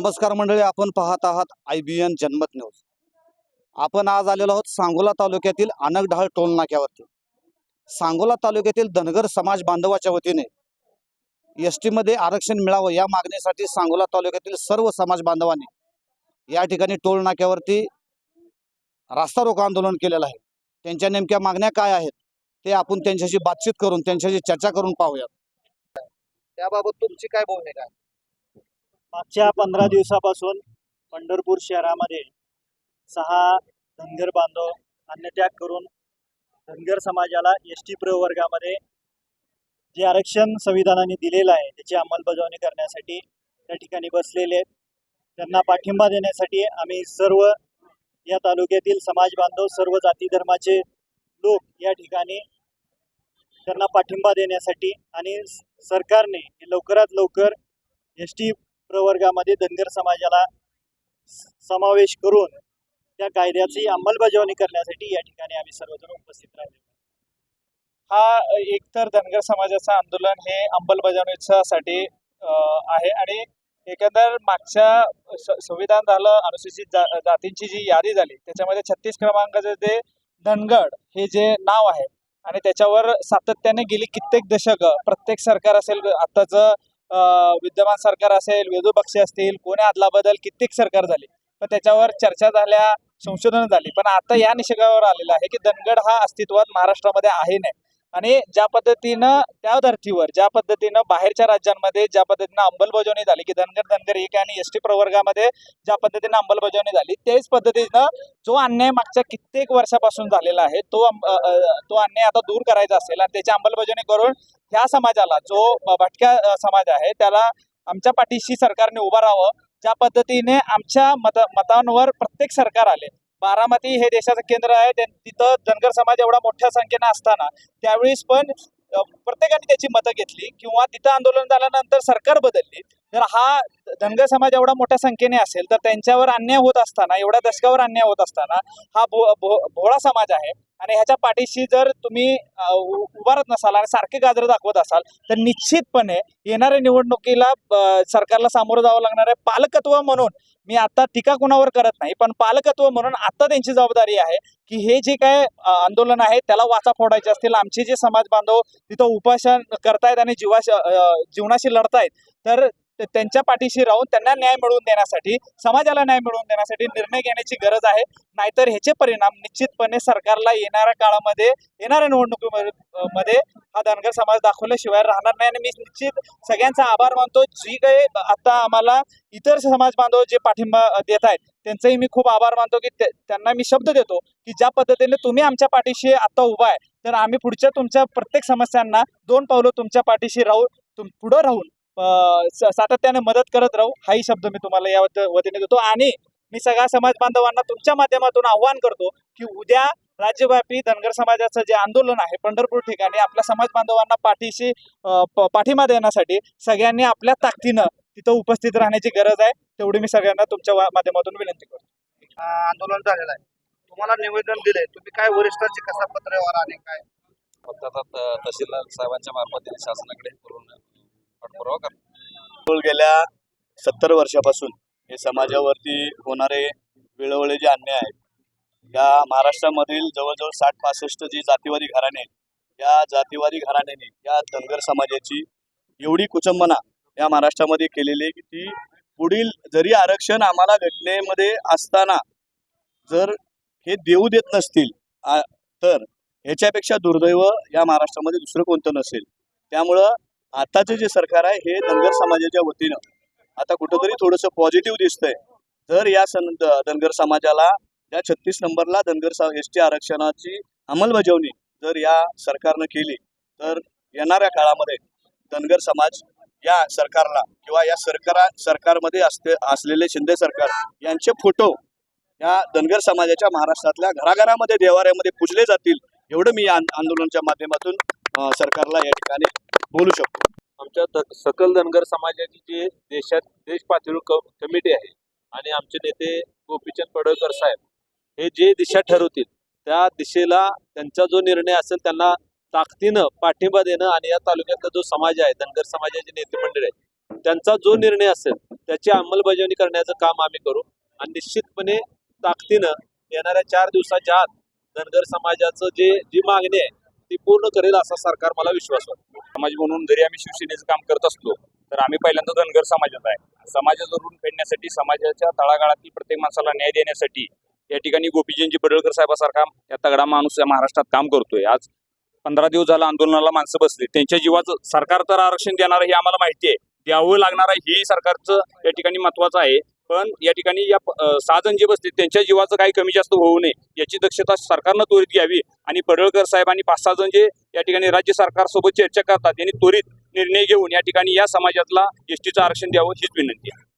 नमस्कार मंडळी आपण पाहत आहात I B N Janmat news. आपण आज आलेलो आहोत सांगोला तालुक्यातील अनकढाळ टोल नाक्यावरती. सांगोला तालुक्यातील धनगर समाज बांधवाच्या वतीने एस टीमध्ये आरक्षण मिळावं या मागणीसाठी सांगोला तालुक्यातील सर्व समाज बांधवांनी या ठिकाणी टोल नाक्यावरती रास्ता रोको आंदोलन केलेलं आहे. त्यांच्या नेमक्या मागण्या काय आहेत ते आपण त्यांच्याशी बातचीत करून त्यांच्याशी चर्चा करून पाहूयात. त्याबाबत तुमची काय भूमिका आहे? मागच्या पंधरा दिवसापासून पंढरपूर शहरामध्ये सहा धनगर बांधव अन्नत्याग करून धनगर समाजाला एस टी प्रवर्गामध्ये जे आरक्षण संविधानाने दिलेलं आहे त्याची अंमलबजावणी करण्यासाठी त्या ठिकाणी बसलेले आहेत. त्यांना पाठिंबा देण्यासाठी आम्ही सर्व या तालुक्यातील समाज बांधव सर्व जाती धर्माचे लोक या ठिकाणी त्यांना पाठिंबा देण्यासाठी आणि सरकारने लवकरात लवकर एस टी प्रवर्गामध्ये धनगर समाजाला समावेश करून त्या कायद्याची अंमलबजावणी करण्यासाठी या ठिकाणी आम्ही सर्वजण उपस्थित राहिलो. हा एकतर धनगर समाजाचं आंदोलन हे अंमलबजावणीसाठी आहे आणि एकंदर मागच्या स- संविधान झालं अनुसूचित जा जातींची जी यादी झाली त्याच्यामध्ये छत्तीस क्रमांकाचं जे धनगड हे जे नाव आहे आणि त्याच्यावर सातत्याने गेली कित्येक दशकं प्रत्येक सरकार असेल आत्ताचं विद्यमान सरकार असेल वेदू पक्षी असतील कोणी आदला बदल कित्येक सरकार झाली. पण त्याच्यावर चर्चा झाल्या संशोधन झाली. पण आता या निषेधावर आलेलं आहे की धनगड हा अस्तित्वात महाराष्ट्रामध्ये आहे नाही. आणि ज्या पद्धतीनं त्या धर्तीवर ज्या पद्धतीनं बाहेरच्या राज्यांमध्ये ज्या पद्धतीनं अंमलबजावणी झाली की धनगर धनगर एक आणि एस टी प्रवर्गामध्ये ज्या पद्धतीनं अंमलबजावणी झाली तेच पद्धतीनं जो अन्याय मागच्या कित्येक वर्षापासून झालेला आहे तो तो अन्याय आता दूर करायचा असेल आणि त्याची अंमलबजावणी करून ह्या समाजाला जो भटक्या समाज आहे त्याला आमच्या पाठीशी सरकारने उभं राहावं ज्या पद्धतीने आमच्या मत मतांवर प्रत्येक सरकार आले बारामती हे देशाचं केंद्र आहे. तिथं धनगर समाज एवढा मोठ्या संख्येनं असताना त्यावेळेस पण प्रत्येकाने त्याची मतं घेतली किंवा तिथं आंदोलन झाल्यानंतर सरकार बदलली. जर हा धनगर समाज एवढा मोठ्या संख्येने असेल तर त्यांच्यावर अन्याय होत असताना एवढ्या दशकावर अन्याय होत असताना हा भो भो- भोळा समाज आहे. आणि ह्याच्या पाठीशी जर तुम्ही उ- उभारत नसाल आणि सारखे गाजर दाखवत असाल तर निश्चितपणे येणाऱ्या निवडणुकीला सरकारला सामोरं जावं लागणार आहे. पालकत्व म्हणून मी आता टीका कुणावर करत नाही पण पालकत्व म्हणून आता त्यांची जबाबदारी आहे की हे जे काय आंदोलन आहे त्याला वाचा फोडायचे असतील. आमचे जे समाज बांधव तिथं उपासन करतायत आणि जीवाशी जीवनाशी लढतायत तर तर त्यांच्या पाठीशी राहून त्यांना न्याय मिळवून देण्यासाठी समाजाला न्याय मिळवून देण्यासाठी निर्णय घेण्याची गरज आहे. नाहीतर ह्याचे परिणाम निश्चितपणे सरकारला येणाऱ्या काळामध्ये येणाऱ्या निवडणुकीमध्ये मध्ये हा धनगर समाज दाखवल्याशिवाय राहणार नाही. आणि मी निश्चित सगळ्यांचा आभार मानतो. जी काही आता आम्हाला इतर समाज बांधव जे पाठिंबा देत आहेत त्यांचाही मी खूप आभार मानतो की त्यांना मी शब्द देतो की ज्या पद्धतीने तुम्ही आमच्या पाठीशी आता उभा आहे तर आम्ही पुढच्या तुमच्या प्रत्येक समस्यांना दोन पावलं तुमच्या पाठीशी राहू तुम पुढं राहून सातत्याने मदत करत राहू हाही शब्द मी तुम्हाला या वत- वतीने देतो. आणि मी सगळ्या समाज बांधवांना तुमच्या माध्यमातून आव्हान करतो की उद्या राज्यव्यापी धनगर समाजाचं जे आंदोलन आहे पंढरपूर ठिकाणी आपल्या समाज बांधवांना पाठीशी पाठिंबा देण्यासाठी सगळ्यांनी आपल्या ताकदीनं तिथं उपस्थित राहण्याची गरज आहे तेवढी मी सगळ्यांना तुमच्या माध्यमातून विनंती करतो. आंदोलन झालेलं आहे. तुम्हाला निवेदन दिले तुम्ही काय वरिष्ठांची कसा पत्रव्यवहार आणि काय? फक्त तहसीलदार साहेबांच्या मार्फत शासनाकडे करून गेल्या सत्तर वर्षापासून हे समाजावरती होणारे वेळोवेळी जे अन्याय आहेत या महाराष्ट्रामधील जवळजवळ साठ पासष्ट जी जातीवादी घराणे या जातीवादी घराण्याने या धनगर समाजाची एवढी कुचंबना या महाराष्ट्रामध्ये केलेली आहे की ती पुढील जरी आरक्षण आम्हाला घटनेमध्ये असताना जर हे देऊ देत नसतील तर ह्याच्यापेक्षा दुर्दैव या महाराष्ट्रामध्ये दुसरं कोणतं नसेल. त्यामुळं आताचे जे सरकार आहे हे धनगर समाजाच्या वतीनं आता कुठंतरी थोडंसं पॉझिटिव्ह दिसतंय. जर या सन धनगर समाजाला या छत्तीस नंबरला धनगर एस टी आरक्षणाची अंमलबजावणी जर या सरकारनं केली तर येणाऱ्या काळामध्ये धनगर समाज या सरकारला किंवा या सरकारा सरकारमध्ये असते असलेले शिंदे सरकार यांचे फोटो या धनगर समाजाच्या महाराष्ट्रातल्या घराघरामध्ये देवाऱ्यामध्ये पूजले जातील एवढं मी या आंदोलनाच्या माध्यमातून सरकारला या ठिकाणी बोलू शकतो. आमच्या द- सकल धनगर समाजाची जी देशात देश पातळीवर क- कमिटी आहे आणि आमचे नेते गोपीचंद पडळकर साहेब हे जे दिशा ठरवतील त्या दिशेला त्यांचा जो निर्णय असेल त्यांना ताकदीनं पाठिंबा देणं आणि या तालुक्यातला जो समाज आहे धनगर समाजाचे नेते मंडळ आहे त्यांचा जो निर्णय असेल त्याची अंमलबजावणी करण्याचं काम आम्ही करू आणि निश्चितपणे ताकदीनं येणाऱ्या चार दिवसाच्या आत धनगर समाजाचं जे जी मागणी आहे ती पूर्ण करेल असा सरकार मला विश्वास वाटतो समाज म्हणून जरी आम्ही शिवसेनेचं काम करत असलो तर आम्ही पहिल्यांदा धनगर समाजात आहे. समाजाचं ऋण फेडण्यासाठी समाजाच्या तळागाळातील प्रत्येक माणसाला न्याय देण्यासाठी या ठिकाणी गोपीजींजी पडळकर साहेबासारखा या तगडा माणूस या महाराष्ट्रात काम करतोय. आज पंधरा दिवस झाला आंदोलनाला माणसं बसली. त्यांच्या जीवाचं सरकार तर आरक्षण देणार हे आम्हाला माहिती आहे. द्यावं लागणार आहे ही सरकारचं या ठिकाणी महत्वाचं आहे. पण या ठिकाणी या सहा जण जे बसले त्यांच्या जीवाचं काही कमी जास्त होऊ नये याची दक्षता सरकारनं त्वरित घ्यावी. आणि पडळकर साहेब आणि पाच सहा जण जे या ठिकाणी राज्य सरकारसोबत चर्चा करतात त्यांनी त्वरित निर्णय घेऊन या ठिकाणी या समाजातला एसटीचं आरक्षण द्यावं हीच विनंती आहे.